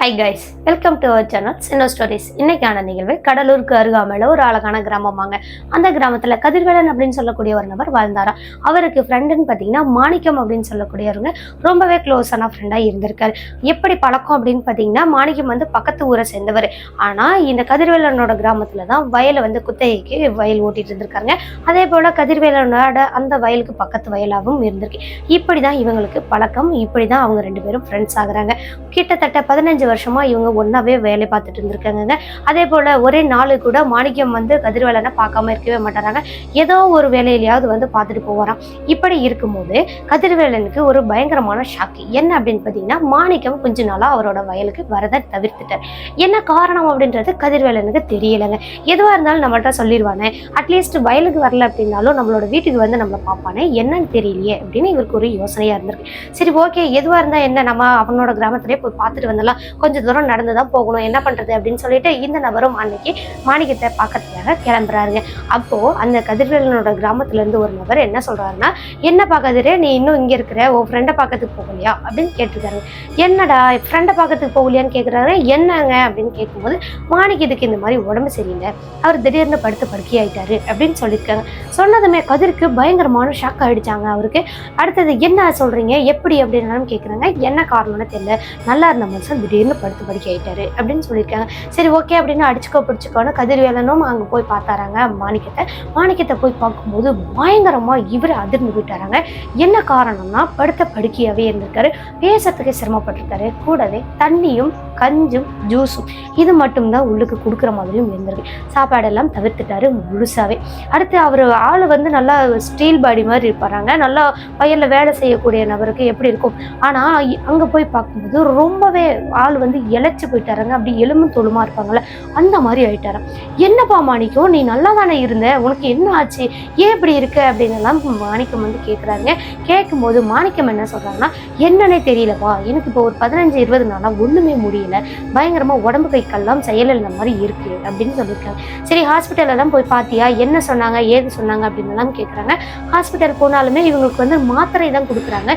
Hi guys welcome to our channel சின்ன stories இன்னைக்கான நிகழ்வு கடலூருக்கு அருகாமையில் ஒரு அழகான கிராமமாங்க. அந்த கிராமத்தில் கதிர்வேலன் அப்படின்னு சொல்லக்கூடிய ஒரு நபர் வாழ்ந்தாரா? அவருக்கு ஃப்ரெண்டுன்னு பார்த்தீங்கன்னா மாணிக்கம் அப்படின்னு சொல்லக்கூடியவருங்க. ரொம்பவே க்ளோஸான ஃப்ரெண்டாக இருந்திருக்காரு. எப்படி பழக்கம் அப்படின்னு பார்த்தீங்கன்னா மாணிக்கம் வந்து பக்கத்து ஊரை சேர்ந்தவர். ஆனால் இந்த கதிர்வேலனோட கிராமத்தில் தான் வயலை வந்து குத்தகைக்கு வயல் ஓட்டிட்டு இருந்திருக்காங்க அதே போல் கதிர்வேலனோட அந்த வயலுக்கு பக்கத்து வயலாகவும் இருந்திருக்கு. இப்படி தான் இவங்களுக்கு பழக்கம். இப்படி தான் அவங்க ரெண்டு பேரும் ஃப்ரெண்ட்ஸ் ஆகுறாங்க. கிட்டத்தட்ட பதினஞ்சு வருஷமா இவங்க ஒன்னாவே வேலை பார்த்துட்டு இருந்திருக்காங்க அதே போல ஒரே நாள் கூட மாணிக்கம் வந்து கதிர்வேலனை பார்க்காம இருக்கவே மாட்டாங்க ஏதோ ஒரு வேலையிலையாவது வந்து பார்த்துட்டு போவாராம். இப்படி இருக்கும்போது கதிர்வேலனுக்கு ஒரு பயங்கரமான ஷாக்கு என்ன அப்படின்னு பார்த்தீங்கன்னா மாணிக்கம் கொஞ்ச நாளா அவரோட வயலுக்கு வரதை தவிர்த்துட்டார். என்ன காரணம் அப்படின்றது கதிர்வேலனுக்கு தெரியலைங்க. எதுவாக இருந்தாலும் நம்மள்ட்ட சொல்லிடுவானே. அட்லீஸ்ட் வயலுக்கு வரல அப்படின்னாலும் நம்மளோட வீட்டுக்கு வந்து நம்மளை பார்ப்பானே. என்னன்னு தெரியலையே அப்படின்னு இவருக்கு ஒரு யோசனையா இருந்திருக்கு. சரி ஓகே எதுவாக இருந்தால் என்ன? நம்ம அவனோட கிராமத்திலே போய் பார்த்துட்டு வந்தாலும் கொஞ்சம் தூரம் நடந்து தான் போகணும். என்ன பண்ணுறது அப்படின்னு சொல்லிட்டு இந்த நபரும் அன்னைக்கு மாணிக்கத்தை பார்க்கறதுக்காக கிளம்புறாருங்க. அப்போது அந்த கதிர்வேலனோட கிராமத்துலேருந்து ஒரு நபர் என்ன சொல்கிறாருன்னா என்னப்பா கதிரே நீ இன்னும் இங்கே இருக்கிற உன் ஃப்ரெண்டை பார்க்கறதுக்கு போகலையா? அப்படின்னு கேட்டிருக்காரு என்னடா ஃப்ரெண்டை பார்க்கறதுக்கு போகலையான்னு கேட்குறாரு என்னங்க? அப்படின்னு கேட்கும்போது மாணிக்கத்துக்கு இந்த மாதிரி உடம்பு சரியில்லை. அவர் திடீர்னு படுத்து படுக்கையாயிட்டாரு அப்படின்னு சொல்லியிருக்காங்க. சொன்னதுமே கதிருக்கு பயங்கரமான ஷாக் ஆகிடுச்சாங்க அவருக்கு. அடுத்தது என்ன சொல்கிறீங்க எப்படி? அப்படின்னாலும் கேட்குறாங்க என்ன காரணம்னு தெரியல. நல்லா இருந்த மனுஷன் திடீர்னு படுத்து படிக்க ஆயிட்டாரு. அப்படின்னு சொல்லியிருக்காங்க. சரி ஓகே அப்படின்னு அடிச்சுக்கோ பிடிச்சிக்கோன்னு கதிர்வேலனும் அங்கே போய் பார்த்தாராங்க. மாணிக்கத்தை. மாணிக்கத்தை போய் பார்க்கும்போது பயங்கரமா இவர் அதிர்ந்து போயிட்டாராங்க. என்ன காரணம்னா படுத்த படுக்கையாகவே இருந்திருக்காரு. பேசுறதுக்கு சிரமப்பட்டிருக்காரு. கூடவே தண்ணியும் கஞ்சும் ஜூஸும் இது மட்டும்தான் உள்ளுக்கு கொடுக்குற மாதிரியும் இருந்திருக்கு. சாப்பாடெல்லாம் தவிர்த்துட்டாரு முழுசாவே. அடுத்து அவர் ஆள் வந்து நல்லா ஸ்டீல் பாடி மாதிரி இருப்பாராங்க. நல்லா வயலில் வேலை செய்யக்கூடிய நபருக்கு எப்படி இருக்கும். ஆனால் அங்கே போய் பார்க்கும்போது ரொம்பவே ஆள் வந்து இழைச்சி போயிட்டாருங்க. அப்படி எலும்பு தொழுமா இருப்பாங்கல்ல அந்த மாதிரி ஆயிட்டாராம். என்னப்பா மாணிக்கம் நீ நல்லா தானே இருந்த? உனக்கு என்ன ஆச்சு? ஏன் இப்படி இருக்க? அப்படின்னு எல்லாம் மாணிக்கம் வந்து கேட்குறாங்க கேட்கும்போது மாணிக்கம் என்ன சொல்கிறாங்கன்னா என்னன்னே தெரியலப்பா. எனக்கு இப்போ ஒரு பதினஞ்சு இருபது நாளாக ஒன்றுமே முடியல. பயங்கரமாக உடம்பு கை கல்லாம் செயலிழந்த மாதிரி இருக்கு அப்படின்னு சொல்லியிருக்காங்க. சரி ஹாஸ்பிட்டலெல்லாம் போய் பார்த்தியா என்ன சொன்னாங்க? ஏது சொன்னாங்க? அப்படின்னு எல்லாம் கேட்குறாங்க ஹாஸ்பிட்டல் போனாலுமே இவங்களுக்கு வந்து மாத்திரை தான் கொடுக்குறாங்க.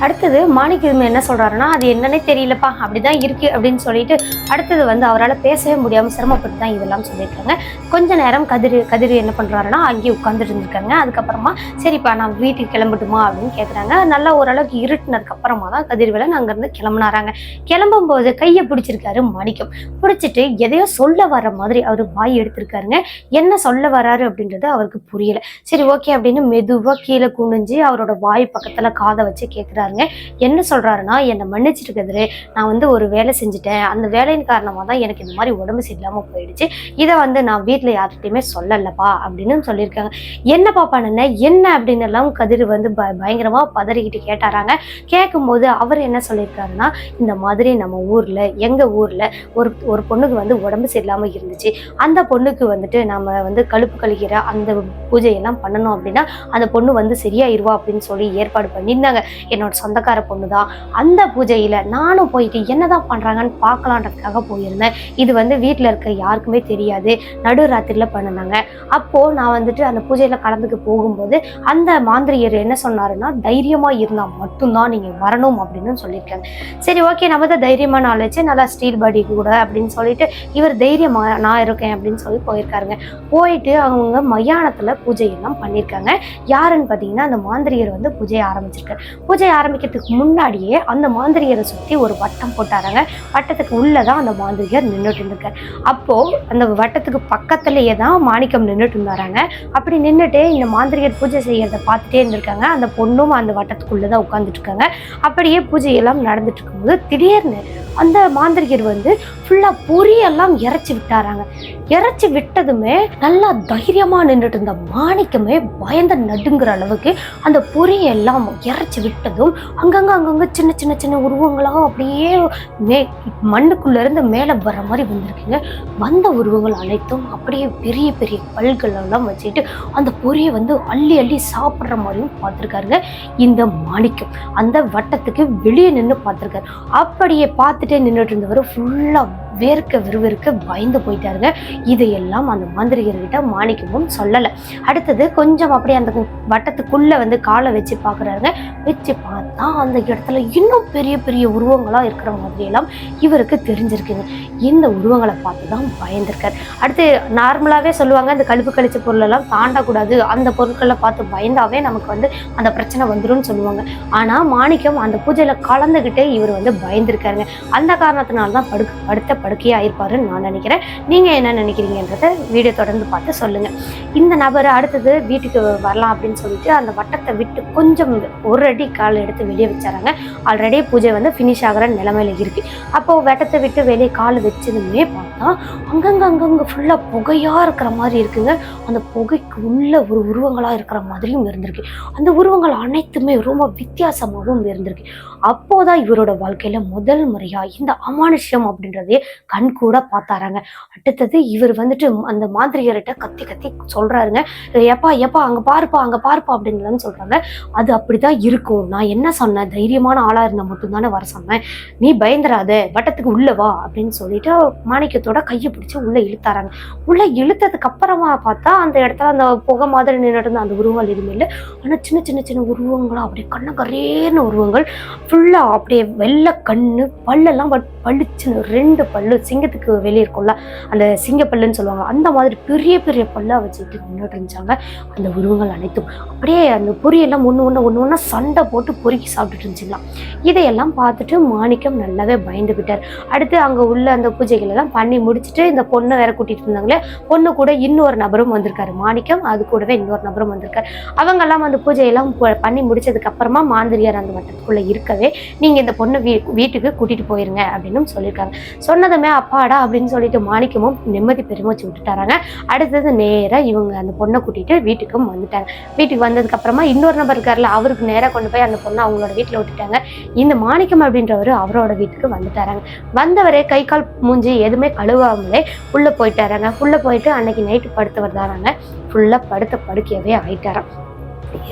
அடுத்தது மாணிக்கம் என்ன சொல்றாருன்னா அது என்னன்னே தெரியலப்பா அப்படிதான் இருக்கு அப்படின்னு சொல்லிட்டு அடுத்தது வந்து அவரால் பேசவே முடியாம சிரமப்பட்டு தான் இதெல்லாம் சொல்லியிருக்காங்க. கொஞ்ச நேரம் கதிர் கதிர் என்ன பண்றாருன்னா அங்கேயே உட்காந்துட்டு இருந்திருக்காங்க அதுக்கப்புறமா சரிப்பா நான் வீட்டுக்கு கிளம்பட்டுமா? அப்படின்னு கேட்குறாங்க நல்லா ஓரளவுக்கு இருட்டுனதுக்கு அப்புறமா தான் கதிர்வேலன் அங்கேருந்து கிளம்புனாராங்க. கிளம்பும் போது கையை பிடிச்சிருக்காரு மாணிக்கம். பிடிச்சிட்டு எதையோ சொல்ல வர மாதிரி அவர் வாய் எடுத்திருக்காருங்க. என்ன சொல்ல வராரு அப்படின்றது அவருக்கு புரியல. சரி ஓகே அப்படின்னு மெதுவாக கீழே குனிஞ்சு அவரோட வாய் பக்கத்துல காதை வச்சு கேட்குறாரு சொல்கிறாருங்க என்ன சொல்றாருன்னா என்னை மன்னிச்சிட்டு கதிரு நான் வந்து ஒரு வேலை செஞ்சுட்டேன். அந்த வேலையின் காரணமாக தான் எனக்கு இந்த மாதிரி உடம்பு சரியில்லாமல் போயிடுச்சு. இதை வந்து நான் வீட்டில் யார்கிட்டையுமே சொல்லலப்பா அப்படின்னு சொல்லியிருக்காங்க. என்னப்பா பண்ணுன? என்ன? அப்படின்னு எல்லாம் கதிர் வந்து ப பயங்கரமாக பதறிக்கிட்டு கேட்டாராங்க. கேட்கும்போது அவர் என்ன சொல்லியிருக்காருன்னா இந்த மாதிரி நம்ம ஊரில் எங்கள் ஊரில் ஒரு ஒரு பொண்ணுக்கு வந்து உடம்பு சரியில்லாமல் இருந்துச்சு. அந்த பொண்ணுக்கு வந்துட்டு நம்ம வந்து கழுப்பு கழிக்கிற அந்த பூஜையெல்லாம் பண்ணணும் அப்படின்னா அந்த பொண்ணு வந்து சரியாயிருவா அப்படின்னு சொல்லி ஏற்பாடு பண்ணியிருந்தாங்க. என்னோட சொந்தக்கார பொண்ணு தான் அந்த பூஜையில் நானும் போயிட்டு என்னதான் பண்ணுறாங்கன்னு பார்க்கலான்றதுக்காக போயிருந்தேன். இது வந்து வீட்டில் இருக்க யாருக்குமே தெரியாது. நடு ராத்திரியில் பண்ணினாங்க. அப்போது நான் வந்துட்டு அந்த பூஜையில் கலந்துக்கு போகும்போது அந்த மாந்திரியர் என்ன சொன்னாருன்னா தைரியமாக இருந்தால் மட்டும்தான் நீங்கள் வரணும் அப்படின்னு சொல்லியிருக்காங்க சரி ஓகே நம்ம தான் நான் ஆளாச்சு நல்லா ஸ்டீல் பாடி கூட அப்படின்னு சொல்லிட்டு இவர் தைரியமாக நான் இருக்கேன் அப்படின்னு சொல்லி போயிருக்காருங்க. போயிட்டு அவங்க மயானத்தில் பூஜையெல்லாம் பண்ணியிருக்காங்க. யாருன்னு பார்த்தீங்கன்னா அந்த மாந்திரியர் வந்து பூஜையை ஆரம்பிச்சிருக்காரு. பூஜை ஆரம்பிக்கிறதுக்கு முன்னாடியே அந்த மாந்திரிகரை சுற்றி ஒரு வட்டம் போட்டாராங்க. வட்டத்துக்கு உள்ளே தான் அந்த மாந்திரிகர் நின்றுட்டு இருந்திருக்கார் அப்போது அந்த வட்டத்துக்கு பக்கத்துலேயே தான் மாணிக்கம் நின்றுட்டு இருந்தாராங்க. அப்படி நின்றுட்டு இந்த மாந்திரிகர் பூஜை செய்கிறத பார்த்துட்டே இருந்திருக்காங்க. அந்த பொண்ணும் அந்த வட்டத்துக்குள்ளே தான் உட்காந்துட்டு இருக்காங்க. அப்படியே பூஜையெல்லாம் நடந்துட்டு இருக்கும்போது திடீர்னு அந்த மாந்திரிகர் வந்து ஃபுல்லாக பொரியெல்லாம் இறைச்சி விட்டாராங்க. இறைச்சி விட்டதுமே நல்லா தைரியமாக நின்றுட்டு இருந்த மாணிக்கமே பயந்த நடுங்கிற அளவுக்கு அந்த பொரியெல்லாம் இறைச்சி விட்டதும் அங்கங்கே அங்கங்கே சின்ன சின்ன சின்ன உருவங்களாக அப்படியே மே மண்ணுக்குள்ளேருந்து மேலே வர மாதிரி வந்திருக்குங்க. வந்த உருவங்கள் அனைத்தும் அப்படியே பெரிய பெரிய பல்களெல்லாம் வச்சுட்டு அந்த பொரியை வந்து அள்ளி அள்ளி சாப்பிட்ற மாதிரியும் பார்த்துருக்காருங்க. இந்த மாணிக்கம் அந்த வட்டத்துக்கு வெளியே நின்று பார்த்துருக்காரு. அப்படியே பார்த்து பார்த்துட்டே நின்றுட்டு இருந்தவர் ஃபுல்லாக வேர்க்க விறுவிறுக்க பயந்து போயிட்டாருங்க. இதையெல்லாம் அந்த மாந்திரிகர்கிட்ட மாணிக்கமும் சொல்லலை. அடுத்தது கொஞ்சம் அப்படியே அந்த வட்டத்துக்குள்ளே வந்து காலை வச்சு பார்க்குறாருங்க வச்சு பார்த்தா அந்த இடத்துல இன்னும் பெரிய பெரிய உருவங்களாக இருக்கிற மாதிரியெல்லாம் இவருக்கு தெரிஞ்சிருக்குங்க இந்த உருவங்களை பார்த்து தான் பயந்துருக்கார். அடுத்து நார்மலாகவே சொல்லுவாங்க இந்த கழுப்பு கழிச்ச பொருளெல்லாம் தாண்டக்கூடாது. அந்த பொருட்களை பார்த்து பயந்தாவே நமக்கு வந்து அந்த பிரச்சனை வந்துடும் சொல்லுவாங்க. ஆனால் மாணிக்கம் அந்த பூஜையில் கலந்துக்கிட்டே இவர் வந்து பயந்துருக்காருங்க. அந்த காரணத்தினால தான் படுக்க படுத்த படுக்கையாயிருப்பாருன்னு நான் நினைக்கிறேன். நீங்கள் என்ன நினைக்கிறீங்கன்றத வீடியோ தொடர்ந்து பார்த்து சொல்லுங்கள் இந்த நபர் அடுத்தது வீட்டுக்கு வரலாம் அப்படின்னு சொல்லிட்டு அந்த வட்டத்தை விட்டு கொஞ்சம் ஒரு அடி கால் எடுத்து வெளியே வச்சாராங்க. ஆல்ரெடி பூஜை வந்து ஃபினிஷ் ஆகிற நிலமையில இருக்குது அப்போது வட்டத்தை விட்டு வெளியே கால் வச்சதுமே பார்த்தா அங்கங்கே அங்கங்கே ஃபுல்லாக புகையாக இருக்கிற மாதிரி இருக்குங்க. அந்த புகைக்கு உள்ள ஒரு உருவங்களாக இருக்கிற மாதிரியும் இருந்திருக்கு. அந்த உருவங்கள் அனைத்துமே ரொம்ப வித்தியாசமாகவும் இருந்திருக்கு. அப்போதான் இவரோட வாழ்க்கையில் முதல் முறையாக இந்த அமானுஷ்யம் அப்படின்றதே கண் கூட பார்த்தாராங்க. அடுத்தது இவர் வந்துட்டு அந்த மாந்திரிகர்கிட்ட கத்தி கத்தி சொல்றாருங்க. எப்பா எப்பா அங்க பாருப்பா அங்க பாருப்பா அப்படின்னு சொல்றாங்க. அது அப்படிதான் இருக்கும். நான் என்ன சொன்னேன்? தைரியமான ஆளா இருந்தா மட்டும்தானே வர சொன்னேன். நீ பயந்துராத வட்டத்துக்கு உள்ள வா அப்படின்னு சொல்லிட்டு மாணிக்கத்தோட கையை பிடிச்சி உள்ள இழுத்தாராங்க. உள்ள இழுத்ததுக்கு அப்புறமா பார்த்தா அந்த இடத்துல அந்த புகை மாதிரி நின்றுட்டு இருந்த அந்த உருவங்கள் எதுவுமே இல்லை. ஆனா சின்ன சின்ன சின்ன உருவங்களா அப்படியே கண்ண கரேன்னு உருவங்கள் ஃபுல்லா அப்படியே வெள்ளை கண்ணு பல்லெல்லாம் பளிச்சுன்னு ரெண்டு பல்லு சிங்கத்துக்கு வெளியே இருக்கும்ல அந்த சிங்கப்பல்லுன்னு சொல்லுவாங்க அந்த மாதிரி பெரிய பெரிய பல்லா வச்சுட்டு நின்றுட்டு இருந்துச்சாங்க அந்த உருவங்கள் அனைத்தும். அப்படியே அந்த பொரியெல்லாம் ஒன்று ஒன்று ஒன்று ஒன்றா சண்டை போட்டு பொறுக்கி சாப்பிட்டுட்டு இருந்துச்சுங்களாம் இதையெல்லாம் பார்த்துட்டு மாணிக்கம் நல்லாவே பயந்துக்கிட்டார் அடுத்து அங்கே உள்ள அந்த பூஜைகள் எல்லாம் பண்ணி முடிச்சுட்டு இந்த பொண்ணை வேற கூட்டிகிட்டு இருந்தாங்களே பொண்ணு கூட இன்னொரு நபரும் வந்திருக்காரு. மாணிக்கம் அது கூடவே இன்னொரு நபரும் வந்திருக்காரு. அவங்கெல்லாம் அந்த பூஜையெல்லாம் பண்ணி முடிச்சதுக்கு அப்புறமா மாந்திரியார் அந்த வட்டத்துக்குள்ளே இருக்கவே நீங்கள் இந்த பொண்ணை வீ வீட்டுக்கு கூட்டிகிட்டு போயிருங்க அப்படின்னு சொல்லியிருக்காங்க சொன்னதுமே அப்பாடா அப்படின்னு சொல்லிட்டு மாணிக்கமும் நிம்மதி பெருமூச்சு விட்டுட்டாராங்க. அடுத்தது நேராக இவங்க அந்த பொண்ணை கூட்டிட்டு வீட்டுக்கும் வந்துட்டாங்க. வீட்டுக்கு வந்ததுக்கு அப்புறமா இன்னொரு நபர் இருக்கார்ல அவருக்கு நேராக கொண்டு போய் அந்த பொண்ணை அவங்களோட வீட்டில் விட்டுட்டாங்க. இந்த மாணிக்கம் அப்படின்றவர் அவரோட வீட்டுக்கு வந்துட்டாராங்க. வந்தவரே கை கால் மூஞ்சி எதுவுமே கழுவாமலே உள்ளே போயிட்டாராங்க. உள்ளே போயிட்டு அன்னைக்கு நைட்டு படுத்தவர் தானாங்க ஃபுல்லாக படுத்த படுக்கையவே ஆயிட்டாராம்.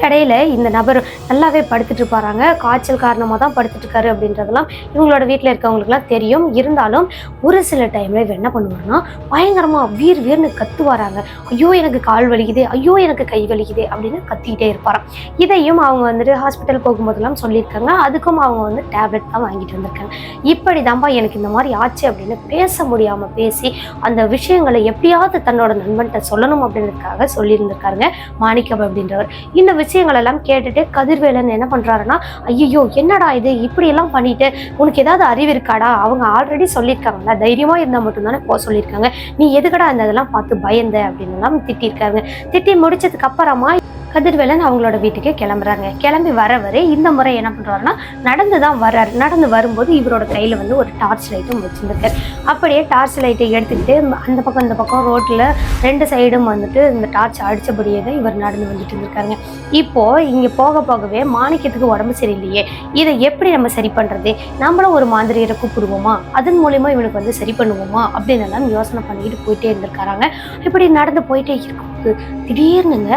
இடையில இந்த நபர் நல்லாவே படுத்துட்டு இருப்பாராங்க. காய்ச்சல் காரணமாக தான் படுத்துட்டு இருக்காரு அப்படின்றதெல்லாம் இவங்களோட வீட்டில் இருக்கவங்களுக்குலாம் தெரியும். இருந்தாலும் ஒரு சில டைம்ல இவர் என்ன பண்ணுவாருன்னா பயங்கரமா வீர் வீர்னு கத்துவாராங்க. ஐயோ எனக்கு கால் வலிக்குது ஐயோ எனக்கு கை வலிக்குது அப்படின்னு கத்திக்கிட்டே இருப்பாராம். இதையும் அவங்க வந்துட்டு ஹாஸ்பிட்டல் போகும்போதெல்லாம் சொல்லியிருக்காங்க. அதுக்கும் அவங்க வந்து டேப்லெட் தான் வாங்கிட்டு வந்திருக்காங்க. இப்படி தான்ப்பா எனக்கு இந்த மாதிரி ஆச்சு அப்படின்னு பேச முடியாம பேசி அந்த விஷயங்களை எப்படியாவது தன்னோட நண்பன்கிட்ட சொல்லணும் அப்படின்றதுக்காக சொல்லியிருந்திருக்காருங்க மாணிக்கம் அப்படின்றவர். இந்த விஷயங்கள் எல்லாம் கேட்டுட்டு கதிர்வேலன் என்ன பண்றாருன்னா ஐயோ என்னடா இது? இப்படி எல்லாம் பண்ணிட்டு உனக்கு ஏதாவது அறிவு இருக்காடா? அவங்க ஆல்ரெடி சொல்லியிருக்காங்கல்ல. தைரியமா இருந்தா மட்டும்தானே போக சொல்லியிருக்காங்க. நீ எதுக்கடா இந்த இதெல்லாம் பார்த்து பயந்த? அப்படின்னு எல்லாம் திட்டிருக்காங்க திட்டி முடிச்சதுக்கு அப்புறமா கதிர்வேலன் அவங்களோட வீட்டுக்கே கிளம்புறாங்க கிளம்பி வரவரே இந்த முறை என்ன பண்ணுறாருன்னா நடந்து தான் வர்றாரு. நடந்து வரும்போது இவரோட கையில் வந்து ஒரு டார்ச் லைட்டும் வச்சிருந்திருக்காரு அப்படியே டார்ச் லைட்டை எடுத்துக்கிட்டு அந்த பக்கம் இந்த பக்கம் ரோட்டில் ரெண்டு சைடும் வந்துட்டு இந்த டார்ச் அடித்தபடியே தான் இவர் நடந்து வந்துட்டு இருந்திருக்காங்க இப்போது இங்கே போக போகவே மாணிக்கத்துக்கு உடம்பு சரியில்லையே. இதை எப்படி நம்ம சரி பண்ணுறது நம்மளும் ஒரு மாந்திரியரை கூப்பிடுவோமா? அதன் மூலிமா இவனுக்கு வந்து சரி பண்ணுவோமா? அப்படின்னு எல்லாம் யோசனை பண்ணிக்கிட்டு போயிட்டே இருந்திருக்காராங்க. இப்படி நடந்து போயிட்டே இருக்கும்போது திடீர்னுங்க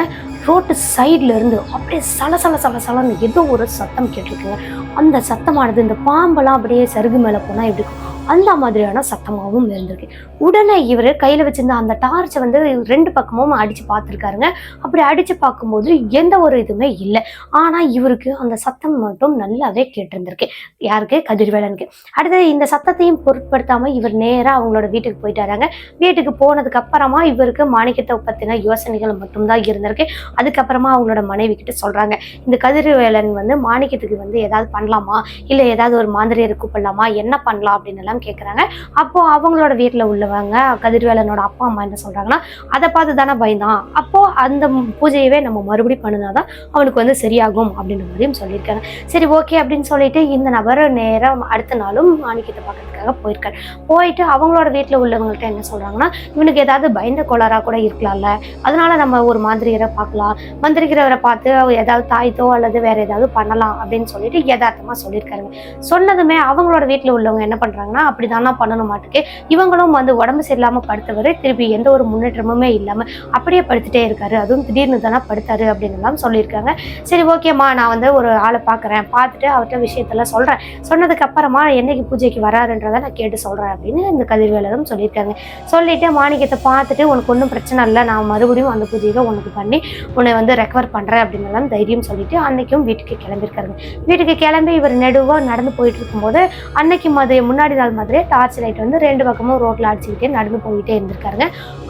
ரோட்டு சைடில் இருந்து அப்படியே சல சல சல சலன்னு ஏதோ ஒரு சத்தம் கேட்டிருக்குங்க. அந்த சத்தமானது இந்த பாம்பெல்லாம் அப்படியே சருகு மேலே போனால் எப்படி அந்த மாதிரியான சத்தமாகவும் இருந்திருக்கு. உடனே இவர் கையில் வச்சிருந்த அந்த டார்ச்சை வந்து ரெண்டு பக்கமும் அடித்து பார்த்துருக்காருங்க. அப்படி அடித்து பார்க்கும்போது எந்த ஒரு இதுவுமே இல்லை. ஆனால் இவருக்கு அந்த சத்தம் மட்டும் நல்லாவே கேட்டிருந்திருக்கு. யாருக்கு? கதிர்வேலனுக்கு. அடுத்தது இந்த சத்தத்தையும் பொருட்படுத்தாமல் இவர் நேராக அவங்களோட வீட்டுக்கு போயிட்டாராங்க வீட்டுக்கு போனதுக்கு அப்புறமா இவருக்கு மாணிக்கத்தை பற்றின யோசனைகள் மட்டும்தான் இருந்திருக்கு. அதுக்கப்புறமா அவங்களோட மனைவி கிட்ட சொல்கிறாங்க இந்த கதிர்வேலன் வந்து மாணிக்கத்துக்கு வந்து ஏதாவது பண்ணலாமா? இல்லை ஏதாவது ஒரு மாந்திரியரை கூப்பிடலாமா? என்ன பண்ணலாம்? அப்படின்னு எல்லாம் கேட்குறாங்க அப்போ அவங்களோட வீட்டில் உள்ளவங்க கதிர்வேலனோட அப்பா அம்மா என்ன சொல்கிறாங்கன்னா அதை பார்த்து தானே பயந்தான். அப்போ அந்த பூஜையவே நம்ம மறுபடியும் பண்ணினாதான் அவனுக்கு வந்து சரியாகும் அப்படின்ற மாதிரியும் சொல்லியிருக்காங்க. சரி ஓகே அப்படின்னு சொல்லிட்டு இந்த நபர் நேரம் அடுத்த நாளும் மாணிக்கத்தை பார்க்கறதுக்காக போயிருக்காரு. போயிட்டு அவங்களோட வீட்டில் உள்ளவங்கள்ட்ட என்ன சொல்கிறாங்கன்னா இவனுக்கு ஏதாவது பயந்த கோளாறாக கூட இருக்கலாம்ல. அதனால நம்ம ஒரு மாந்திரிகரை பார்க்கலாம். மந்திரிக்கிறவரை பார்த்து ஏதாவது தாய்த்தோ அல்லது வேற ஏதாவது பண்ணலாம் அப்படின்னு சொல்லிட்டு யதார்த்தமாக சொல்லியிருக்காருங்க. சொன்னதுமே அவங்களோட வீட்டில் உள்ளவங்க என்ன பண்ணுறாங்கன்னா அப்படிதானா பண்ணணும் மாட்டுக்கு. இவங்களும் வந்து உடம்பு சரியில்லாம படுத்தவர் திருப்பி எந்த ஒரு முன்னேற்றமுமே இல்லாமல் அப்படியே படுத்துட்டே இருக்காரு. அதுவும் திடீர்னு தானே படுத்தாரு அப்படின்னு எல்லாம் சொல்லியிருக்காங்க. சரி ஓகேம்மா நான் வந்து ஒரு ஆளை பார்க்குறேன் பார்த்துட்டு அவர்கிட்ட விஷயத்தெல்லாம் சொல்கிறேன் சொன்னதுக்கு அப்புறமா என்னைக்கு பூஜைக்கு வராருன்றதை நான் கேட்டு சொல்கிறேன் அப்படின்னு இந்த கதிர்வேலரும் சொல்லியிருக்காங்க. சொல்லிட்டு மாணிக்கத்தை பார்த்துட்டு உனக்கு ஒன்றும் பிரச்சனை இல்லை. நான் மறுபடியும் அந்த பூஜையை உனக்கு பண்ணி உன்னை வந்து ரெக்கவர் பண்ணுறேன் அப்படின்னு தைரியம் சொல்லிட்டு அன்னைக்கும் வீட்டுக்கு கிளம்பியிருக்காருங்க. வீட்டுக்கு கிளம்பி இவர் நெடுவாக நடந்து போயிட்டு இருக்கும்போது அன்னைக்கு மாதிரி முன்னாடி நாள் மாதிரியே டார்ச் லைட் வந்து ரெண்டு பக்கமும் ரோட்டில் அடிச்சுக்கிட்டே நடந்து போயிட்டே இருந்திருக்காருங்க.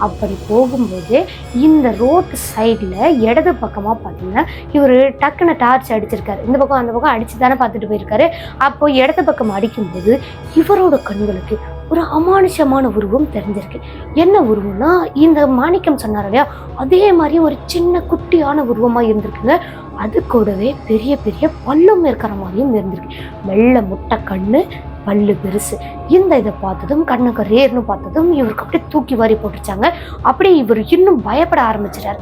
அப்படி போகும்போது இந்த ரோட்டு சைடில் இடது பக்கமாக பார்த்தீங்கன்னா இவர் டக்குன்னு டார்ச் அடிச்சிருக்காரு. இந்த பக்கம் அந்த பக்கம் அடிச்சு தானே பார்த்துட்டு போயிருக்காரு. அப்போ இடது பக்கம் அடிக்கும்போது இவரோட கண்களுக்கு ஒரு அமானுஷமான உருவம் தெரிஞ்சிருக்கு. என்ன உருவம்னா இந்த மாணிக்கம் சொன்னார் இல்லையா? அதே மாதிரி ஒரு சின்ன குட்டியான உருவமாக இருந்திருக்குங்க. அது கூடவே பெரிய பெரிய பல்லும் இருக்கிற மாதிரியும் இருந்திருக்கு. வெள்ளை முட்டை கண்ணு பல்லு பெருசு. இந்த இதை பார்த்ததும் கண்ணுக்கு ரேர்னு பார்த்ததும் இவருக்கு அப்படியே தூக்கி வாரி போட்டுருச்சாங்க. அப்படியே இவர் இன்னும் பயப்பட ஆரம்பிச்சிட்டாரு.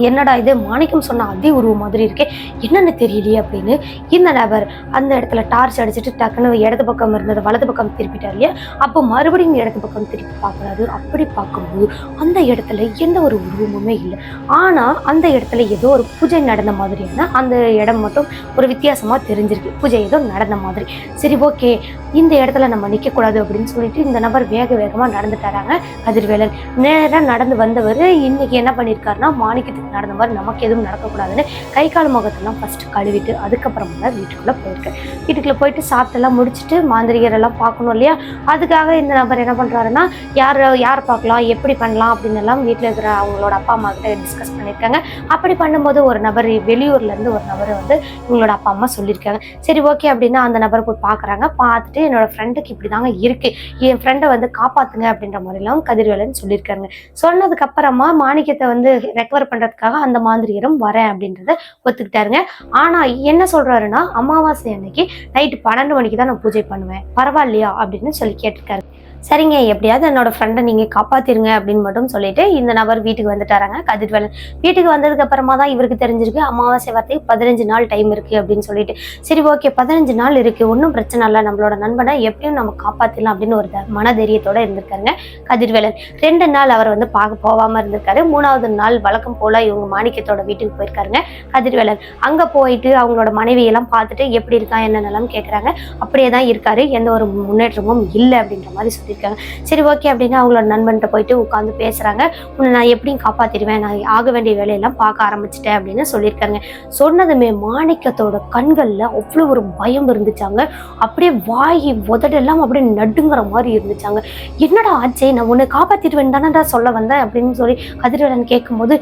என்னடா இது? மாணிக்கம் சொன்ன அதே உருவம் மாதிரி இருக்கே. என்னென்னு தெரியலையே அப்படின்னு இந்த நபர் அந்த இடத்துல டார்ச் அடிச்சுட்டு டக்குன்னு இடது பக்கம் இருந்தது வலது பக்கம் திருப்பிட்டார் இல்லையா? அப்போ மறுபடியும் இடது பக்கம் திருப்பி பார்க்குறாரு. அப்படி பார்க்கும்போது அந்த இடத்துல எந்த ஒரு உருவமுமே இல்லை. ஆனால் அந்த இடத்துல ஏதோ ஒரு பூஜை நடந்த மாதிரியான அந்த இடம் மட்டும் ஒரு வித்தியாசமாக தெரிஞ்சிருக்கு. பூஜை ஏதோ நடந்த மாதிரி. சரி ஓகே. இந்த இடத்துல நம்ம நிற்கக்கூடாது அப்படின்னு சொல்லிட்டு இந்த நபர் வேக வேகமாக நடந்துட்டாராங்க கதிர்வேலன். நேராக நடந்து வந்தவர் இன்னைக்கு என்ன பண்ணியிருக்காருன்னா மாணிக்கத்துக்கு நடந்த மாதிரி நமக்கு எதுவும் நடக்கக்கூடாதுன்னு கை கால் முகத்தெல்லாம் ஃபஸ்ட்டு கழுவிட்டு அதுக்கப்புறமா தான் வீட்டுக்குள்ளே போயிருக்கேன் வீட்டுக்குள்ளே போயிட்டு சாப்பிட்டெல்லாம் முடிச்சுட்டு மாந்திரிகரெல்லாம் பார்க்கணும் இல்லையா? அதுக்காக இந்த நபர் என்ன பண்ணுறாருன்னா யார் யார் பார்க்கலாம் எப்படி பண்ணலாம் அப்படின்னு எல்லாம் வீட்டில் இருக்கிற அவங்களோட அப்பா அம்மா கிட்ட டிஸ்கஸ் பண்ணியிருக்காங்க. அப்படி பண்ணும்போது ஒரு நபர் வெளியூர்லேருந்து ஒரு நபர் வந்து இவங்களோட அப்பா அம்மா சொல்லியிருக்காங்க. சரி ஓகே அப்படின்னா அந்த நபரை போய் பார்க்குறாங்க. பார்த்துட்டு என்னோட ஃப்ரெண்டுக்கு இப்படி தாங்க இருக்கு. என் ஃப்ரெண்டை வந்து காப்பாத்துங்க அப்படின்ற மாதிரிலாம் கதிர்வேலன் சொல்லியிருக்காங்க சொன்னதுக்கப்புறமா மாணிக்கத்தை வந்து ரெக்கவர் பண்றதுக்காக அந்த மாந்திரிகரும் வரேன் அப்படின்றத ஒத்துக்கிட்டாருங்க. ஆனா என்ன சொல்றாருன்னா அமாவாசை அன்னைக்கு நைட்டு பன்னெண்டு மணிக்கு தான் நான் பூஜை பண்ணுவேன். பரவாயில்லையா? அப்படின்னு சொல்லி கேட்டிருக்காரு. சரிங்க எப்படியாவது என்னோட ஃப்ரெண்டை நீங்கள் காப்பாத்திருங்க அப்படின்னு மட்டும் சொல்லிட்டு இந்த நபர் வீட்டுக்கு வந்துட்டாராங்க கதிர்வேலன் வீட்டுக்கு வந்ததுக்கு அப்புறமா தான் இவருக்கு தெரிஞ்சிருக்கு. அமாவாசை வரத்துக்கு பதினஞ்சு நாள் டைம் இருக்கு அப்படின்னு சொல்லிட்டு. சரி ஓகே பதினஞ்சு நாள் இருக்கு. ஒன்றும் பிரச்சனை இல்லை. நம்மளோட நண்பனை எப்படியும் நம்ம காப்பாற்றலாம் அப்படின்னு ஒரு த- மனதைரியத்தோட இருந்திருக்காருங்க கதிர்வேலன். ரெண்டு நாள் அவர் வந்து பார்க்க போகாம இருந்திருக்காரு. மூணாவது நாள் வழக்கம் போல இவங்க மாணிக்கத்தோட வீட்டுக்கு போயிருக்காருங்க கதிர்வேலன். அங்கே போயிட்டு அவங்களோட மனைவியெல்லாம் பார்த்துட்டு எப்படி இருக்கான் என்னென்னலாம் கேட்குறாங்க அப்படியே தான் இருக்காரு. எந்த ஒரு முன்னேற்றமும் இல்லை அப்படின்ற மாதிரி சொல்லியிருக்காங்க சரி ஓகே அப்படின்னு அவங்களோட நண்பன்கிட்ட போயிட்டு உட்காந்து பேசுறாங்க. உன்னை நான் எப்படியும் காப்பாத்திடுவேன். நான் ஆக வேண்டிய வேலையெல்லாம் பார்க்க ஆரம்பிச்சிட்டேன் அப்படின்னு சொல்லியிருக்காங்க. சொன்னதுமே மாணிக்கத்தோட கண்கள்ல அவ்வளோ ஒரு பயம் இருந்துச்சாங்க. அப்படியே வாய் உதடெல்லாம் அப்படியே நடுங்கிற மாதிரி இருந்துச்சாங்க. என்னடா ஆச்சே? நான் உன்னை காப்பாற்றிடுவேன் தானடா சொல்ல வந்தேன் அப்படின்னு சொல்லி கதிரவன் கேட்கும்போது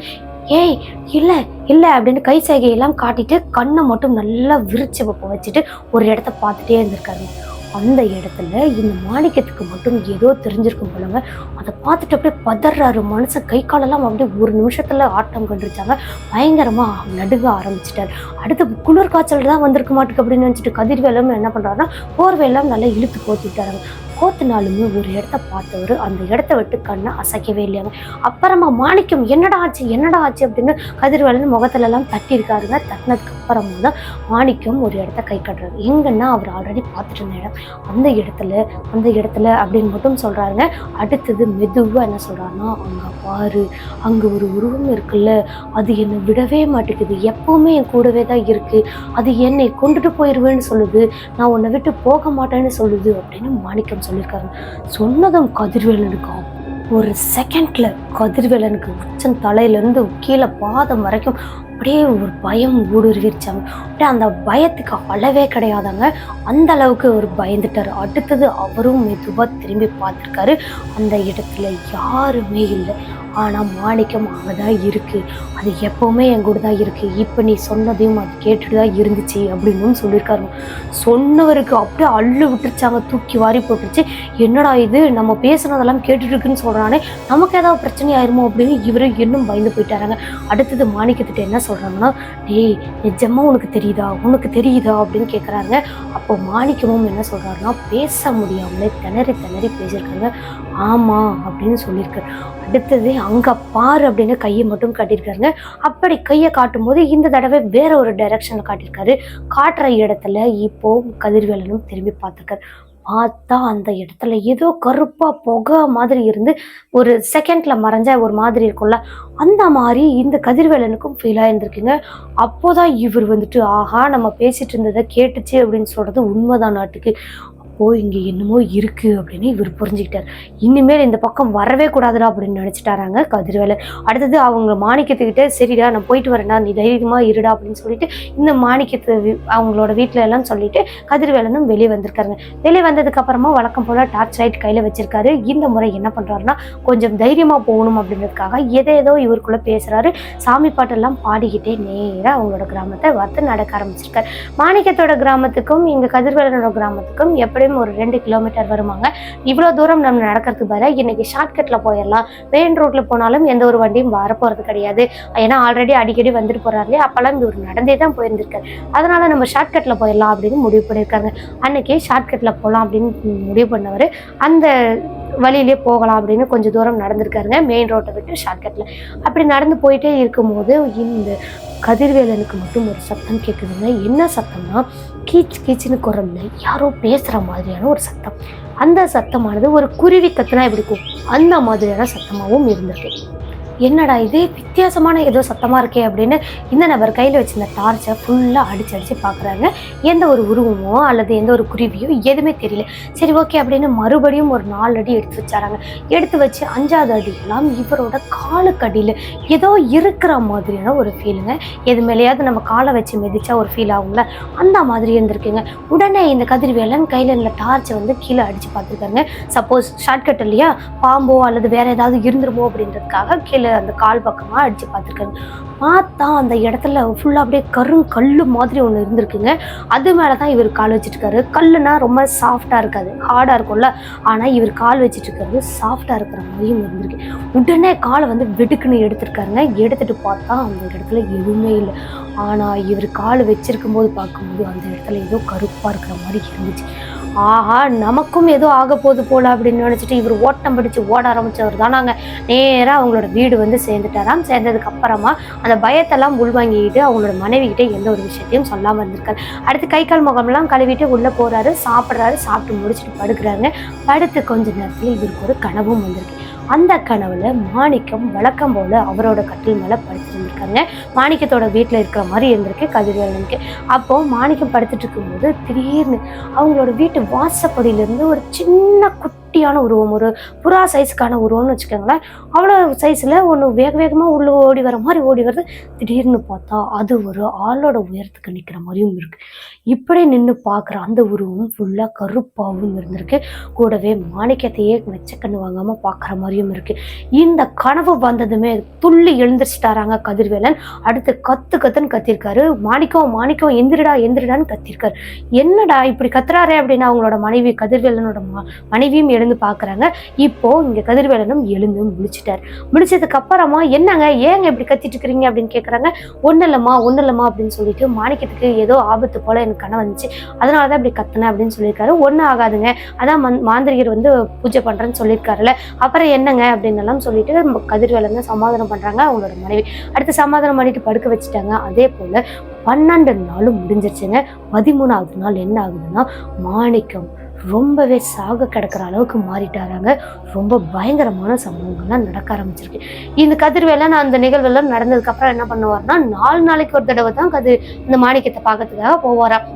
ஏய் இல்லை இல்லை அப்படின்னு கை சைகையெல்லாம் காட்டிட்டு கண்ணை மட்டும் நல்லா விரிச்சு வைப்ப வச்சுட்டு ஒரு இடத்த பார்த்துட்டே இருந்திருக்காரு. அந்த இடத்துல இந்த மாணிக்கத்துக்கு மட்டும் ஏதோ தெரிஞ்சிருக்கும் போலங்க. அதை பார்த்துட்டு அப்படியே பதறாரு மனுஷன் கை காலெல்லாம் அப்படியே ஒரு நிமிஷத்துல ஆட்டம் கண்டுருச்சாங்க. பயங்கரமா நடுங்க ஆரம்பிச்சிட்டாரு. அடுத்து குளிர் காய்ச்சல் தான் வந்திருக்க மாட்டுக்கு அப்படின்னு நினச்சிட்டு கதிர்வேலம் என்ன பண்ணுறாருன்னா போர்வையெல்லாம் நல்லா இழுத்து கோத்தி விட்டாருங்க கோத்தினாலுமே ஒரு இடத்த பார்த்தவர் அந்த இடத்த விட்டு கண்ணை அசைக்கவே இல்லையாங்க அப்புறமா மாணிக்கம் என்னடா ஆச்சு? என்னடா ஆச்சு? அப்படின்னு கதிர்வேலன் முகத்துலலாம் தட்டியிருக்காருங்க. தட்டினதுக்கு அப்புறமா தான் மாணிக்கம் ஒரு இடத்த கை கட்டுறாரு. எங்கன்னா அவர் ஆல்ரெடி பார்த்துட்டு இருந்த இடம். அந்த இடத்துல அந்த இடத்துல அப்படின்னு மட்டும் சொல்கிறாருங்க அடுத்தது மெதுவாக என்ன சொல்கிறாருன்னா அங்கே பாரு அங்கே ஒரு உருவம் இருக்குல்ல. அது என்னை விடவே மாட்டேங்குது. எப்போவுமே என் கூடவே தான் இருக்குது அது என்னை கொண்டுட்டு போயிடுவேன்னு சொல்லுது. நான் உன்னை விட்டு போக மாட்டேன்னு சொல்லுது. அப்படின்னு மாணிக்கம் சொல்லியிருக்காரு. சொன்னதும் கதிர்வேலனுக்கு ஒரு செகண்ட்ல கதிர்வேலனுக்கு உச்சன் தலையிலேருந்து கீழே பாதம் வரைக்கும் அப்படியே ஒரு பயம் ஊடுருவிருச்சாங்க அப்படியே அந்த பயத்துக்கு அளவே கிடையாதாங்க. அந்த அளவுக்கு அவர் பயந்துட்டாரு. அடுத்தது அவரும் மெதுவாக திரும்பி பார்த்துருக்காரு. அந்த இடத்துல யாருமே இல்லை. ஆனால் மாணிக்கம் அங்கே தான் இருக்குது அது எப்போவுமே என் கூட தான் இருக்குது இப்போ நீ சொன்னதையும் அது கேட்டுட்டு தான் இருந்துச்சு அப்படின்னு சொல்லியிருக்காரு. சொன்னவருக்கு அப்படியே அள்ளு விட்டுருச்சாங்க. தூக்கி வாரி போட்டுருச்சு. என்னடா இது? நம்ம பேசுனதெல்லாம் கேட்டுட்டு இருக்குன்னு சொல்கிறானே நமக்கு ஏதாவது பிரச்சனை ஆயிருமோ அப்படின்னு இவரும் இன்னும் பயந்து போயிட்டாராங்க. அடுத்தது மாணிக்கத்திட்ட என்ன சொல்றாங்கன்னா டேய் நிஜமா உனக்கு தெரியுதா? உனக்கு தெரியுதா? அப்படின்னு கேட்குறாங்க அப்போ மாணிக்கமும் என்ன சொல்றாருன்னா பேச முடியாமலே திணறி திணறி பேசியிருக்காங்க. ஆமா அப்படின்னு சொல்லியிருக்காரு. அடுத்தது அங்க பாரு அப்படின்னு கையை மட்டும் காட்டியிருக்காருங்க. அப்படி கையை காட்டும் போது இந்த தடவை வேற ஒரு டைரக்ஷன்ல காட்டியிருக்காரு. காட்டுற இடத்துல இப்போ கதிர்வேலனும் திரும்பி பார்த்துருக்காரு. பார்த்தா அந்த இடத்துல ஏதோ கருப்பா புகை மாதிரி இருந்து ஒரு செகண்ட்ல மறைஞ்சா ஒரு மாதிரி இருக்கும்ல. அந்த மாதிரி இந்த கதிர்வேலனுக்கும் ஃபீல் ஆயிருந்திருக்குங்க. அப்போதான் இவர் வந்துட்டு ஆஹா நம்ம பேசிட்டு இருந்ததை கேட்டுச்சு அப்படின்னு சொல்றது உண்மைதான் நாட்டுக்கு. ஓ இங்கே என்னமோ இருக்குது அப்படின்னு இவர் புரிஞ்சுக்கிட்டார். இனிமேல் இந்த பக்கம் வரவே கூடாதுடா அப்படின்னு நினச்சிட்டாராங்க கதிர்வேலன் அடுத்தது அவங்க மாணிக்கத்துக்கிட்ட சரிடா நான் போயிட்டு வரேன்டா நீ தைரியமாக இருடா அப்படின்னு சொல்லிட்டு இந்த மாணிக்கத்தை அவங்களோட வீட்டில எல்லாம் சொல்லிட்டு கதிர்வேலனும் வெளியே வந்திருக்காருங்க. வெளியே வந்ததுக்கப்புறமா வழக்கம் போல டார்ச் லைட் கையில் வச்சிருக்காரு. இந்த முறை என்ன பண்ணுறாருன்னா கொஞ்சம் தைரியமாக போகணும் அப்படின்றதுக்காக எதை ஏதோ இவருக்குள்ளே பேசுகிறாரு சாமி பாட்டெல்லாம் பாடிக்கிட்டே நேராக அவங்களோட கிராமத்தை பார்த்து நடக்க ஆரம்பிச்சிருக்காரு. மாணிக்கத்தோட கிராமத்துக்கும் இங்கே கதிர்வேலனோட கிராமத்துக்கும் எப்படி எப்படியும் ஒரு ரெண்டு கிலோமீட்டர் வருவாங்க இவ்வளோ தூரம் நம்ம நடக்கிறதுக்கு பதிலாக இன்னைக்கு ஷார்ட்கட்டில் போயிடலாம். மெயின் ரோட்டில் போனாலும் எந்த ஒரு வண்டியும் வரப்போகிறது கிடையாது. ஏன்னா ஆல்ரெடி அடிக்கடி வந்துட்டு போகிறாரு இல்லையா? அப்பெல்லாம் இவர் நடந்தே தான் போயிருந்திருக்காரு. அதனால நம்ம ஷார்ட்கட்டில் போயிடலாம் அப்படின்னு முடிவு பண்ணியிருக்காங்க. அன்னைக்கு ஷார்ட்கட்டில் போகலாம் அப்படின்னு முடிவு பண்ணவர். அந்த வழியிலே போகலாம் அப்படின்னு கொஞ்சம் தூரம் நடந்திருக்காருங்க. மெயின் ரோட்டை விட்டு ஷார்ட்கட்டில் அப்படி நடந்து போயிட்டே இருக்கும்போது இந்த கதிர்வேலனுக்கு மட்டும் ஒரு சத்தம் கேட்குதுங்க. என்ன சத்தம்னா கீச் கீச்சுன்னு குரல்ல யாரோ பேசுகிற மாதிரியான ஒரு சத்தம். அந்த சத்தமானது ஒரு குருவி கத்துனா எப்படி இருக்கும்? அந்த மாதிரியான சத்தமாகவும் இருந்திருக்கு. என்னடா இது? வித்தியாசமான ஏதோ சத்தமாக இருக்கே அப்படின்னு இந்த நபர் கையில் வச்சிருந்த டார்ச்சை ஃபுல்லாக அடிச்சு அடித்து பார்க்குறாங்க எந்த ஒரு உருவமோ அல்லது எந்த ஒரு குருவியோ எதுவுமே தெரியல. சரி ஓகே அப்படின்னு மறுபடியும் ஒரு நாலு அடி எடுத்து வச்சாராங்க. எடுத்து வச்சு அஞ்சாவது அடியெல்லாம் இவரோட காலுக்கு அடியில் ஏதோ இருக்கிற மாதிரியான ஒரு ஃபீலுங்க எது மேலேயாவது நம்ம காலை வச்சு மிதிச்சா ஒரு ஃபீல் ஆகும்ல? அந்த மாதிரி இருந்திருக்குங்க. உடனே இந்த கதிர்வேலன் கையில் இருந்த டார்ச்சை வந்து கீழே அடித்து பார்த்துருக்காருங்க. சப்போஸ் ஷார்ட்கட் இல்லையா? பாம்போ அல்லது வேறு ஏதாவது இருந்துருமோ அப்படின்றதுக்காக கீழே அந்த கால் பக்கமாக அடித்து பார்த்துருக்காரு. பார்த்தா அந்த இடத்துல ஃபுல்லாக அப்படியே கரும் கல் மாதிரி ஒன்று இருந்திருக்குங்க. அது மேலே தான் இவர் கால் வச்சுட்டுருக்காரு கல்லுனா ரொம்ப சாஃப்டாக இருக்காது. ஹார்டாக இருக்கும்ல. ஆனால் இவர் கால் வச்சுட்டுருக்கிறது சாஃப்டாக இருக்கிற மாதிரியும் இருந்திருக்கு. உடனே காலை வந்து வெடுக்குன்னு எடுத்திருக்காருங்க. எடுத்துட்டு பார்த்தா அந்த இடத்துல எதுவுமே இல்லை. ஆனால் இவர் கால் வச்சிருக்கும் போது பார்க்கும்போது அந்த இடத்துல ஏதோ கருப்பாக இருக்கிற மாதிரி இருந்துச்சு. ஆஹா நமக்கும் ஏதோ ஆக போது போல அப்படின்னு நினச்சிட்டு இவர் ஓட்டம் பிடிச்சு ஓட ஆரம்பிச்சவர் தான் நாங்கள் நேராக அவங்களோட வீடு வந்து சேர்ந்துட்டாராம். சேர்ந்ததுக்கு அப்புறமா அந்த பயத்தெல்லாம் உள்வாங்கிக்கிட்டு அவங்களோட மனைவி கிட்ட எந்த ஒரு விஷயத்தையும் சொல்லாமல் இருந்திருக்காரு. அடுத்து கை கால் முகமெல்லாம் கழுவிட்டு உள்ளே போறாரு. சாப்பிட்றாரு. சாப்பிட்டு முடிச்சுட்டு படுக்கிறாருங்க. படுத்து கொஞ்ச நேரத்தில் இவருக்கு ஒரு கனவும் வந்திருக்கு. அந்த கனவுல மாணிக்கம் வழக்கம் போல அவரோட கட்டில் மேலே படுத்துருந்துருக்காங்க மாணிக்கத்தோட வீட்டில் இருக்கிற மாதிரி இருந்திருக்கு கதிர்வேலனுக்கு அப்போ மாணிக்கம் படுத்துட்டு இருக்கும்போது திடீர்னு அவங்களோட வீட்டு வாசப்படியிலேருந்து ஒரு சின்ன குட்டி குட்டியான உருவம் ஒரு புறா சைஸ்க்கான உருவம்னு வச்சுக்கோங்களேன். அவ்வளோ சைஸில் ஒன்று வேக வேகமாக உள்ள ஓடி வர மாதிரி ஓடி வருது. திடீர்னு பார்த்தா அது ஒரு ஆளோட உயரத்துக்கு நிற்கிற மாதிரியும் இருக்கு. இப்படி நின்று பார்க்குற அந்த உருவம் ஃபுல்லாக கருப்பாகவும் இருந்திருக்கு. கூடவே மாணிக்கத்தையே வச்ச கண்ணு வாங்காமல் பார்க்குற மாதிரியும் இருக்கு. இந்த கனவு வந்ததுமே துள்ளி எழுந்திரிச்சிட்டாராங்க கதிர்வேலன். அடுத்து கத்து கத்துன்னு கத்திருக்காரு. மாணிக்கம் மாணிக்கம் எந்திரிடா எந்திரிடான்னு கத்திருக்காரு. என்னடா இப்படி கத்துறாரு அப்படின்னு அவங்களோட மனைவி கதிர்வேலனோட மனைவியும் மனைவியும் எழுந்து பார்க்குறாங்க. இப்போ இங்கே கதிர்வேலனும் எழுந்து முடிச்சிட்டார் முடிச்சதுக்கப்புறமா என்னங்க? ஏங்க இப்படி கத்திட்டு இருக்கிறீங்க அப்படின்னு கேட்குறாங்க ஒன்றும் இல்லைம்மா ஒன்றும் இல்லைம்மா அப்படின்னு சொல்லிட்டு மாணிக்கத்துக்கு ஏதோ ஆபத்து போல எனக்கு கனவு வந்துச்சு. அதனால தான் இப்படி கத்தினேன் அப்படின்னு சொல்லியிருக்காரு. ஒன்றும் ஆகாதுங்க. அதான் மந் மாந்திரிகர் வந்து பூஜை பண்றேன்னு சொல்லியிருக்காருல்ல. அப்புறம் என்னங்க? அப்படின்னு எல்லாம் சொல்லிட்டு கதிர்வேலன் சமாதானம் பண்றாங்க அவங்களோட மனைவி. அடுத்து சமாதானம் பண்ணிட்டு படுக்க வச்சுட்டாங்க. அதே போல பன்னெண்டு நாளும் முடிஞ்சிருச்சுங்க. பதிமூணாவது நாள் என்ன ஆகுதுன்னா மாணிக்கம் ரொம்பவே சாக கிடக்கிற அளவுக்கு மாறிட்டாராங்க ரொம்ப பயங்கரமான சம்பவங்கள்லாம் நடக்க ஆரம்பிச்சிருக்கு. இந்த கதிர்வேலன் அந்த நிகழ்வெல்லாம் நடந்ததுக்கப்புறம் என்ன பண்ணுவார்னா நாலு நாளைக்கு ஒரு தடவை தான் கதிர் இந்த மாணிக்கத்தை பார்க்கறதுக்காக போவாராம்.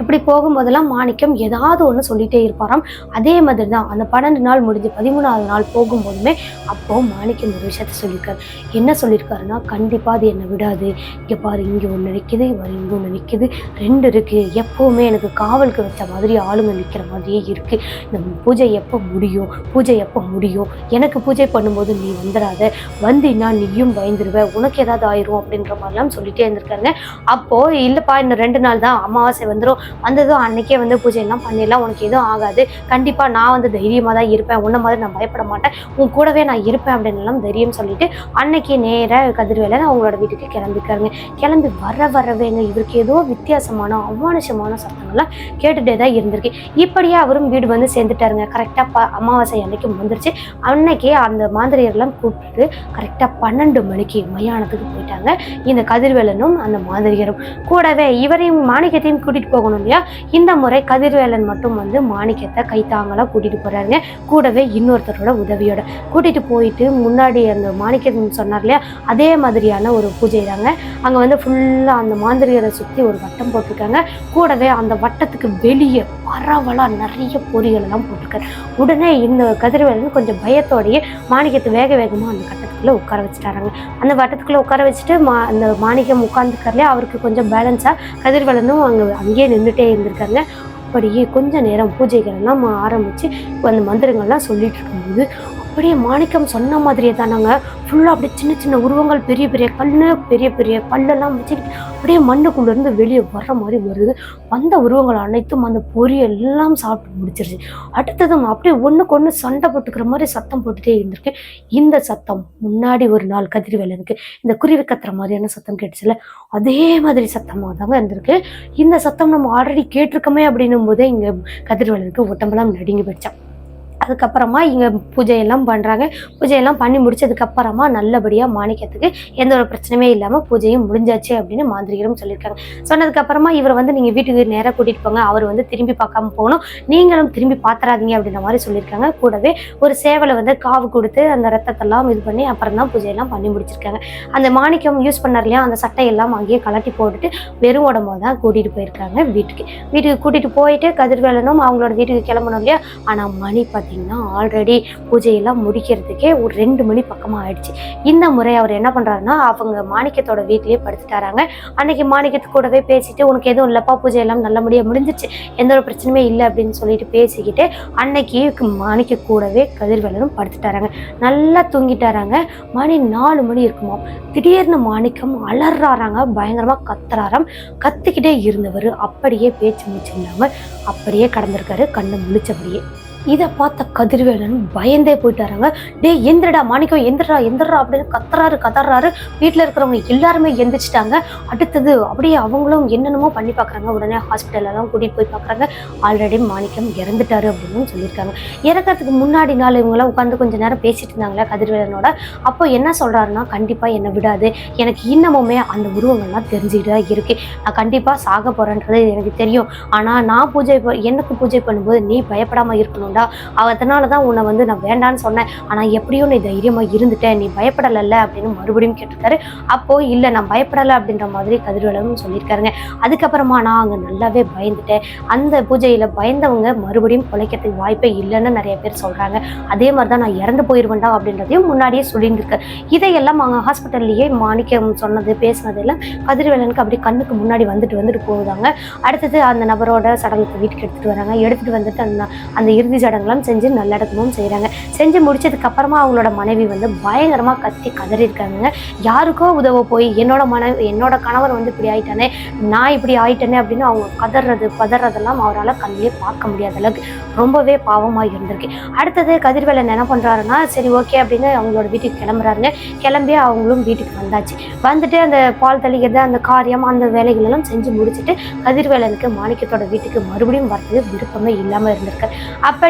அப்படி போகும்போதெல்லாம் மாணிக்கம் ஏதாவது ஒன்று சொல்லிட்டே இருப்பாராம். அதே மாதிரி தான் அந்த பன்னெண்டு நாள் முடிஞ்சு பதிமூணாவது நாள் போகும்போதுமே அப்போ மாணிக்கம் ஒரு விஷயத்த சொல்லியிருக்காரு. என்ன சொல்லியிருக்காருன்னா கண்டிப்பாக அது என்னை விடாது. இங்கே பாரு இங்கே ஒன்று நிற்கிது இங்கே ஒன்று நிற்கிது ரெண்டு இருக்குது எப்போவுமே எனக்கு காவலுக்கு வச்ச மாதிரி ஆளுங்க நிற்கிற மாதிரியே இருக்குது இந்த பூஜை எப்போ முடியும்? பூஜை எப்போ முடியும்? எனக்கு பூஜை பண்ணும்போது நீ வந்துடாத. வந்தீன்னா நீயும் பயந்துருவ. உனக்கு ஏதாவது ஆயிரும் அப்படின்ற மாதிரிலாம் சொல்லிட்டே இருந்திருக்காருங்க. அப்போது இல்லைப்பா இன்னும் ரெண்டு நாள் தான் அமாவாசை வந்துடும் வந்ததும் அன்னைக்கே வந்து பூஜையெல்லாம் பண்ணிடலாம். உனக்கு எதுவும் ஆகாது. கண்டிப்பாக நான் வந்து தைரியமாக தான் இருப்பேன். உன்ன மாதிரி நான் பயப்பட மாட்டேன். உன் கூடவே நான் இருப்பேன் அப்படின்லாம் தைரியம் சொல்லிட்டு அன்னைக்கு நேராக கதிர்வேலை அவங்களோட வீட்டுக்கு கிளம்பிக்காருங்க கிளம்பி வர வரவேங்க. இவருக்கு ஏதோ வித்தியாசமான அமானுஷமான சத்தங்கள்லாம் கேட்டுகிட்டே தான் இருந்திருக்கு. இப்படியே அவரும் வீடு வந்து சேர்ந்துட்டாருங்க. கரெக்டாக ப அமாவாசை அன்னைக்கு வந்துருச்சு. அன்னைக்கே அந்த மாந்திரியர்லாம் கூப்பிட்டு கரெக்டாக பன்னெண்டு மணிக்கு மயானத்துக்கு போயிட்டாங்க. இந்த கதிர்வேலனும் அந்த மாந்திரியரும் கூடவே இவரையும் மாணிக்கத்தையும் கூட்டிகிட்டு போகணும். போகணும் இல்லையா? இந்த முறை கதிர்வேலன் மட்டும் வந்து மாணிக்கத்தை கைத்தாங்களாக கூட்டிட்டு போறாருங்க. கூடவே இன்னொருத்தரோட உதவியோட. கூட்டிட்டு போயிட்டு முன்னாடி அந்த மாணிக்கம் சொன்னார் இல்லையா? அதே மாதிரியான ஒரு பூஜை தாங்க. அங்கே வந்து ஃபுல்லாக அந்த மாந்திரிகரை சுற்றி ஒரு வட்டம் போட்டிருக்காங்க. கூடவே அந்த வட்டத்துக்கு வெளியே பரவலாக நிறைய பொறிகள் எல்லாம் போட்டிருக்காரு. உடனே இந்த கதிர்வேலன் கொஞ்சம் பயத்தோடையே மாணிக்கத்தை வேக வேகமாக அந்த கட்டத்துக்குள்ளே உட்கார வச்சுட்டாராங்க. அந்த வட்டத்துக்குள்ளே உட்கார வச்சுட்டு மா அந்த மாணிக்கம் உட்காந்துக்கார்லையே அவருக்கு கொஞ்சம் பேலன்ஸாக கதிர்வேலனும் அங்கே அங்கேயே நின்று நின்றுட்டே இருந்திருக்காங்க. அப்படியே கொஞ்ச நேரம் பூஜைகள் எல்லாம் ஆரம்பித்து அந்த மந்திரங்கள்லாம் சொல்லிட்டு இருக்கும்போது அப்படியே மாணிக்கம் சொன்ன மாதிரியே தானாங்க. ஃபுல்லாக அப்படியே சின்ன சின்ன உருவங்கள் பெரிய பெரிய கல்லு பெரிய பெரிய கல்லெல்லாம் வச்சுக்கிட்டு அப்படியே மண்ணுக்குள்ளேருந்து வெளியே வர்ற மாதிரி வருது. வந்த உருவங்கள் அனைத்தும் அந்த பொறி எல்லாம் சாப்பிட்டு முடிச்சிருச்சு. அடுத்ததும் அப்படியே ஒன்றுக்கு ஒன்று சண்டை போட்டுக்கிற மாதிரி சத்தம் போட்டுகிட்டே இருந்திருக்கு. இந்த சத்தம் முன்னாடி ஒரு நாள் கதிர்வேலனுக்கு இந்த குருவி கத்துற மாதிரியான சத்தம் கேட்டுச்சுல? அதே மாதிரி சத்தமாக தாங்க இருந்திருக்கு. இந்த சத்தம் நம்ம ஆல்ரெடி கேட்டிருக்கோமே அப்படின்னும் போதே இங்கே கதிர்வேலனுக்கு ஒட்டம்பெல்லாம் நடுங்கி போயிடுச்சான் அதுக்கப்புறமா இங்கே பூஜையெல்லாம் பண்ணுறாங்க பூஜையெல்லாம் பண்ணி முடிச்சதுக்கப்புறமா நல்லபடியாக மாணிக்கத்துக்கு எந்த ஒரு பிரச்சனையுமே இல்லாமல் பூஜையும் முடிஞ்சாச்சு அப்படின்னு மாந்திரிகரும் சொல்லியிருக்காங்க. சொன்னதுக்கப்புறமா இவர் வந்து நீங்கள் வீட்டுக்கு நேராக கூட்டிகிட்டு போங்க. அவர் வந்து திரும்பி பார்க்காம போகணும். நீங்களும் திரும்பி பார்த்துறாதீங்க அப்படின்ற மாதிரி சொல்லியிருக்காங்க. கூடவே ஒரு சேவலை வந்து காவு கொடுத்து அந்த ரத்தத்தெல்லாம் இது பண்ணி அப்புறம் தான் பூஜையெல்லாம் பண்ணி முடிச்சிருக்காங்க. அந்த மாணிக்கம் யூஸ் பண்ணார் இல்லையா? அந்த சட்டையெல்லாம் அங்கேயே கலட்டி போட்டுட்டு வெறும் உடம்பு தான் கூட்டிகிட்டு போயிருக்காங்க வீட்டுக்கு. வீட்டுக்கு கூட்டிகிட்டு போயிட்டு கதிர்வேலனும் அவங்களோட வீட்டுக்கு கிளம்பணும் இல்லையா? ஆனால் மணி பார்த்தீங்கன்னா ஆல்ரெடி பூஜையெல்லாம் முடிக்கிறதுக்கே ஒரு ரெண்டு மணி பக்கமாக ஆயிடுச்சு. இந்த முறை அவர் என்ன பண்ணுறாருன்னா அவங்க மாணிக்கத்தோட வீட்லேயே படுத்துட்டாராங்க. அன்னைக்கு மாணிக்கத்து கூடவே பேசிட்டு உனக்கு எதுவும் இல்லைப்பா பூஜையெல்லாம் நல்லபடியாக முடிஞ்சிச்சு எந்த ஒரு பிரச்சனையுமே இல்லை அப்படின்னு சொல்லிட்டு பேசிக்கிட்டு அன்னைக்கு மாணிக்க கூடவே கதிர்வேலனும் படுத்துட்டாராங்க. நல்லா தூங்கிட்டாராங்க. மணி நாலு மணி இருக்குமா திடீர்னு மாணிக்கம் அலறாராங்க. பயங்கரமாக கத்துறாராம். கத்திக்கிட்டே இருந்தவர் அப்படியே பேச்சு மூச்சு இல்லாமல் அப்படியே கடந்திருக்காரு. கண்ணை முழிச்சபடியே. இதை பார்த்த கதிர்வேலன் பயந்தே போயிட்டாருங்க. டேய் எந்திரடா மாணிக்கம் எந்திரா எந்திரா அப்படின்னு கத்துறாரு கதறாரு. வீட்டில் இருக்கிறவங்க எல்லாருமே எந்திரிச்சிட்டாங்க. அடுத்தது அப்படியே அவங்களும் என்னென்னமோ பண்ணி பார்க்குறாங்க. உடனே ஹாஸ்பிட்டலெல்லாம் கூட்டிகிட்டு போய் பார்க்குறாங்க. ஆல்ரெடி மாணிக்கம் இறந்துட்டாரு அப்படின்னு சொல்லியிருக்காங்க. இறக்கறதுக்கு முன்னாடி நாள் இவங்களாம் உட்காந்து கொஞ்ச நேரம் பேசிட்டு இருந்தாங்களே கதிர்வேலனோட. அப்போ என்ன சொல்கிறாருன்னா கண்டிப்பாக என்னை விடாது. எனக்கு இன்னமுமே அந்த உருவங்கள்லாம் தெரிஞ்சுக்கிட்டு தான் இருக்குது நான் கண்டிப்பாக சாக போகிறேன்றது எனக்கு தெரியும். ஆனால் நான் பூஜை ப- எனக்கு பூஜை பண்ணும்போது நீ பயப்படாமல் இருக்கணும்டா அதனால தான் உன்னை வந்து நான் வேண்டான்னு சொன்னேன். ஆனால் எப்படியும் நீ தைரியமாக இருந்துட்டேன் நீ பயப்படலைல்ல அப்படின்னு மறுபடியும் கேட்டிருக்காரு. அப்போ இல்லை நான் பயப்படலை அப்படின்ற மாதிரி கதிர்வேலனும் சொல்லியிருக்காருங்க. அதுக்கப்புறமா நான் அங்கே நல்லாவே பயந்துட்டேன். அந்த பூஜையில் பயந்தவங்க மறுபடியும் பிழைக்கிறதுக்கு வாய்ப்பே இல்லைன்னு நிறைய பேர் சொல்கிறாங்க அதே மாதிரி தான் நான் இறந்து போயிடுவேன்டா அப்படின்றதையும் முன்னாடியே சொல்லியிருந்திருக்காரு. இதையெல்லாம் அவங்க ஹாஸ்பிட்டல்லையே மாணிக்கம் சொன்னது பேசினது எல்லாம் கதிர்வேலனுக்கு அப்படி கண்ணுக்கு முன்னாடி வந்துட்டு வந்துட்டு போகுதாங்க. அடுத்தது அந்த நபரோட சடலத்தை வீட்டுக்கு எடுத்துகிட்டு வராங்க. எடுத்துகிட்டு வந்துட்டு அந்த அந்த இறுதி சடங்குலாம் செஞ்சு நல்லடக்கமும் செய்கிறாங்க செஞ்சு முடிச்சதுக்கு அப்புறமா அவங்களோட மனைவி வந்து பயங்கரமாக கத்தி கதறியிருக்காங்க யாருக்கோ உதவ போய் என்னோட மனைவி என்னோட கணவர் வந்து இப்படி ஆயிட்டானே நான் இப்படி ஆயிட்டேனே அப்படின்னு அவங்க கதறது பதறதெல்லாம் அவரால் கண்ணிலே பார்க்க முடியாத அளவுக்கு ரொம்பவே பாவமாக இருந்திருக்கு. அடுத்தது கதிர்வேலன் என்ன பண்ணுறாருன்னா சரி ஓகே அப்படின்னு அவங்களோட வீட்டுக்கு கிளம்புறாருங்க. கிளம்பி அவங்களும் வீட்டுக்கு வந்தாச்சு. வந்துட்டு அந்த பால் தெளிக்கிறது அந்த காரியம் அந்த வேலைகள் எல்லாம் செஞ்சு முடிச்சுட்டு கதிர்வேலனுக்கு மாணிக்கத்தோட வீட்டுக்கு மறுபடியும் வர்றது விருப்பமே இல்லாமல் இருந்திருக்கு.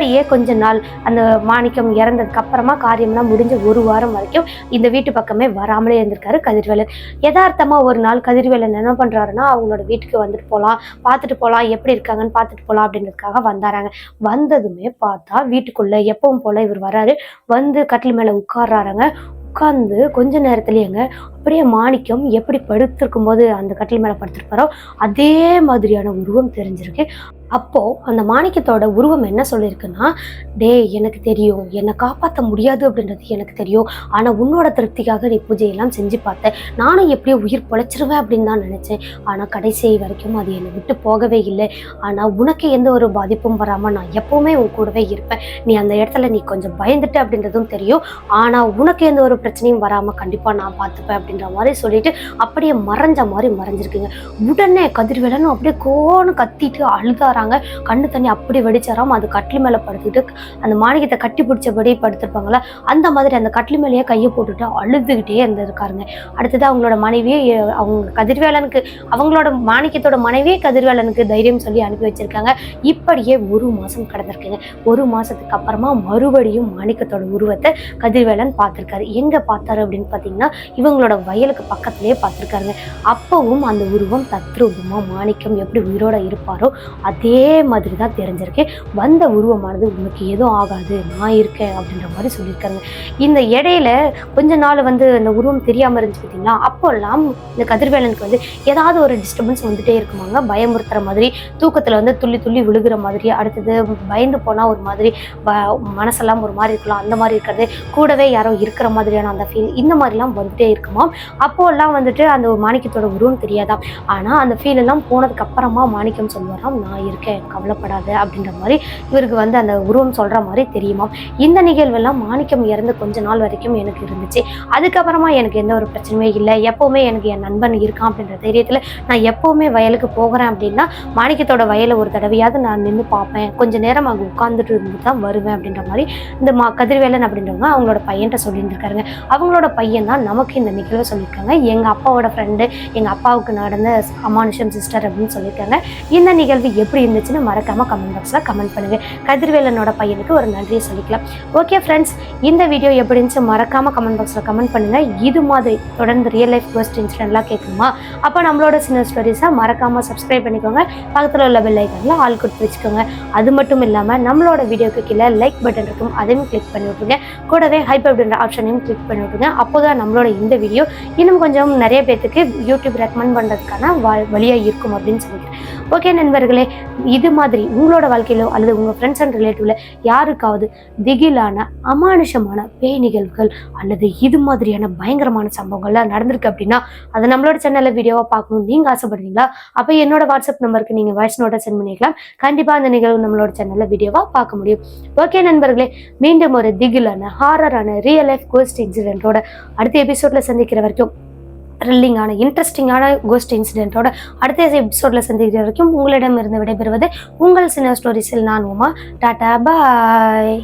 அப்படியே கொஞ்ச நாள் அந்த மாணிக்கம் இறந்ததுக்கு அப்புறமா காரியம்லாம் முடிஞ்ச ஒரு வாரம் வரைக்கும் இந்த வீட்டு பக்கமே வராமலே இருந்திருக்காரு கதிர்வேலன். யதார்த்தமா ஒரு நாள் கதிர்வேலன் என்ன பண்றாருன்னா அவங்களோட வீட்டுக்கு வந்துட்டு போகலாம் பார்த்துட்டு போகலாம் எப்படி இருக்காங்கன்னு பார்த்துட்டு போகலாம் அப்படின்றதுக்காக வந்தாராங்க. வந்ததுமே பார்த்தா வீட்டுக்குள்ள எப்பவும் போல இவர் வராரு. வந்து கட்டில் மேல உட்கார்றாருங்க. உட்கார்ந்து கொஞ்ச நேரத்துலேயேங்க அப்படியே மாணிக்கம் எப்படி படுத்திருக்கும் போது அந்த கட்டில் மேலே படுத்திருப்பாரோ அதே மாதிரியான உருவம் தெரிஞ்சிருக்கு. அப்போது அந்த மாணிக்கத்தோட உருவம் என்ன சொல்லியிருக்குன்னா டேய் எனக்கு தெரியும். என்னை காப்பாற்ற முடியாது அப்படின்றது எனக்கு தெரியும். ஆனால் உன்னோட திருப்திக்காக நீ பூஜையெல்லாம் செஞ்சு பார்த்தேன் நானும் எப்படியோ உயிர் பொழைச்சிருவேன் அப்படின்னு தான் நினச்சேன். ஆனால் கடைசி வரைக்கும் அது என்னை விட்டு போகவே இல்லை. ஆனால் உனக்கு எந்த ஒரு பாதிப்பும் வராமல் நான் எப்போவுமே உன் கூடவே இருப்பேன். நீ அந்த இடத்துல நீ கொஞ்சம் பயந்துட்ட அப்படின்றதும் தெரியும். ஆனால் உனக்கு எந்த ஒரு பிரச்சனையும் வராமல் கண்டிப்பாக நான் பார்த்துப்பேன் அப்படின்ற மாதிரி சொல்லிட்டு அப்படியே மறைஞ்ச மாதிரி மறைஞ்சிருக்குங்க. உடனே கதிர்வேலனும் அப்படியே கோன்னு கத்திட்டு அழுதாராங்க பார்க்குறாங்க கண்ணு தண்ணி அப்படி வெடிச்சாராம் அது கட்டில் மேலே படுத்துக்கிட்டு அந்த மாணிக்கத்தை கட்டி பிடிச்சபடி படுத்திருப்பாங்களே? அந்த மாதிரி அந்த கட்டில் மேலேயே கையை போட்டுட்டு அழுதுகிட்டே இருந்திருக்காருங்க. அடுத்தது அவங்களோட மனைவியே அவங்க கதிர்வேலனுக்கு அவங்களோட மாணிக்கத்தோட மனைவியே கதிர்வேலனுக்கு தைரியம் சொல்லி அனுப்பி வச்சிருக்காங்க. இப்படியே ஒரு மாசம் கடந்திருக்குங்க. ஒரு மாசத்துக்கு அப்புறமா மறுபடியும் மாணிக்கத்தோட உருவத்தை கதிர்வேலன் பார்த்துருக்காரு. எங்க பார்த்தாரு அப்படின்னு பார்த்தீங்கன்னா இவங்களோட வயலுக்கு பக்கத்துலேயே பார்த்திருக்காருங்க. அப்பவும் அந்த உருவம் தத்ரூபமா மாணிக்கம் எப்படி உயிரோட இருப்பாரோ அதே அதே மாதிரி தான் தெரிஞ்சிருக்கு வந்த உருவமானது உனக்கு எதுவும் ஆகாது நான் இருக்கேன் அப்படின்ற மாதிரி சொல்லியிருக்காங்க. இந்த இடையில கொஞ்ச நாள் வந்து அந்த உருவம் தெரியாமல் இருந்துச்சு பார்த்தீங்களா அப்போல்லாம் இந்த கதிர்வேலனுக்கு வந்து ஏதாவது ஒரு டிஸ்டர்பன்ஸ் வந்துட்டே இருக்குமாங்க. பயமுறுத்துற மாதிரி தூக்கத்தில் வந்து துள்ளி துள்ளி விழுகிற மாதிரி அடுத்தது பயந்து போனால் ஒரு மாதிரி மனசெல்லாம் ஒரு மாதிரி இருக்கலாம் அந்த மாதிரி இருக்கிறது கூடவே யாரோ இருக்கிற மாதிரியான அந்த ஃபீல் இந்த மாதிரிலாம் வந்துட்டே இருக்குமா? அப்போல்லாம் வந்துட்டு அந்த மாணிக்கத்தோட உருவம் தெரியாதாம் ஆனால் அந்த ஃபீல் எல்லாம் போனதுக்கு அப்புறமா மாணிக்கம் சொல்லுவாராம் நான் இருக்கேன் கவலைப்படாத அப்படின்ற மாதிரி இவருக்கு வந்து அந்த உருவம் சொல்கிற மாதிரி தெரியுமா இந்த நிகழ்வெல்லாம் மாணிக்கம் இறந்து கொஞ்ச நாள் வரைக்கும் எனக்கு இருந்துச்சு. அதுக்கப்புறமா எனக்கு எந்த ஒரு பிரச்சனையுமே இல்லை. எப்போவுமே எனக்கு என் நண்பன் இருக்கான் அப்படின்ற தைரியத்தில் நான் எப்போவுமே வயலுக்கு போகிறேன் அப்படின்னா மாணிக்கத்தோட வயலை ஒரு தடவையாவது நான் நின்று பார்ப்பேன். கொஞ்ச நேரம் அங்கே உட்காந்துட்டு இருந்து தான் வருவேன் அப்படின்ற மாதிரி இந்த மா கதிர்வேலன் அப்படின்றவங்க அவங்களோட பையன்கிட்ட சொல்லியிருந்திருக்காருங்க. அவங்களோட பையன் தான் நமக்கு இந்த நிகழ்வை சொல்லியிருக்காங்க. எங்கள் அப்பாவோட ஃப்ரெண்டு எங்கள் அப்பாவுக்கு நடந்த அமானுஷம் சிஸ்டர் அப்படின்னு சொல்லியிருக்காங்க. இந்த நிகழ்வு எப்படி இருந்துச்சுன்னா மறக்காமல் கமெண்ட் பாக்ஸில் கமெண்ட் பண்ணுங்கள் கதிர்வேலனோட பையனுக்கு ஒரு நன்றியை சொல்லிக்கலாம். ஓகே ஃப்ரெண்ட்ஸ் இந்த வீடியோ எப்படி இருந்துச்சு மறக்காம கமெண்ட் பாக்ஸில் கமெண்ட் பண்ணுங்கள் இது மாதிரி தொடர்ந்து ரியல் லைஃப் கோஸ்ட் இன்சிடென்ட்லாம் கேட்குமா அப்போ நம்மளோட சின்ன ஸ்டோரிஸை மறக்காமல் சப்ஸ்கிரைப் பண்ணிக்கோங்க. பக்கத்தில் உள்ள பெல் ஐக்கனில் ஆள் கொடுத்து வச்சுக்கோங்க. அது மட்டும் இல்லாமல் நம்மளோட வீடியோக்கு கீழே லைக் பட்டன் இருக்கும். அதையும் கிளிக் பண்ணி விட்டுருங்க. கூடவே ஹைப் அப்படின்ற ஆப்ஷனையும் கிளிக் பண்ணி விட்டுருங்க. அப்போதான் நம்மளோட இந்த வீடியோ இன்னும் கொஞ்சம் நிறைய பேர்த்துக்கு யூடியூப் ரெக்கமெண்ட் பண்ணுறதுக்கான வழியாக இருக்கும் அப்படின்னு சொல்லிக்கிறேன். ஓகே நண்பர்களே இது மாதிரி உங்களோட வாழ்க்கையிலோ அல்லது உங்கள் ஃப்ரெண்ட்ஸ் அண்ட் ரிலேட்டிவ்ல யாருக்காவது திகிலான அமானுஷமான பேய் நிகழ்வுகள் அல்லது இது மாதிரியான பயங்கரமான சம்பவங்கள்லாம் நடந்திருக்கு அப்படின்னா அதை நம்மளோட சேனலில் வீடியோவாக பார்க்கணும் நீங்கள் ஆசைப்படுறீங்களா? அப்போ என்னோட வாட்ஸ்அப் நம்பருக்கு நீங்கள் வாய்ஸ் நோட்டை சென்ட் பண்ணிக்கலாம். கண்டிப்பாக அந்த நிகழ்வு நம்மளோட சேனலில் வீடியோவாக பார்க்க முடியும். ஓகே நண்பர்களே மீண்டும் ஒரு திகிலான ஹாரரான ரியல் லைஃப் கோஸ்ட் இன்சிடென்ட்டோட அடுத்த எபிசோட்ல சந்திக்கிற வரைக்கும் த்ரில்லிங்கான இன்ட்ரெஸ்டிங்கான கோஸ்ட் இன்சிடென்ட்டோட அடுத்த எபிசோடில் சந்திக்கிற வரைக்கும் உங்களிடமிருந்து விடைபெறுவது உங்கள் சின்ன ஸ்டோரிஸில் நான் உமா. டாட்டா பாய்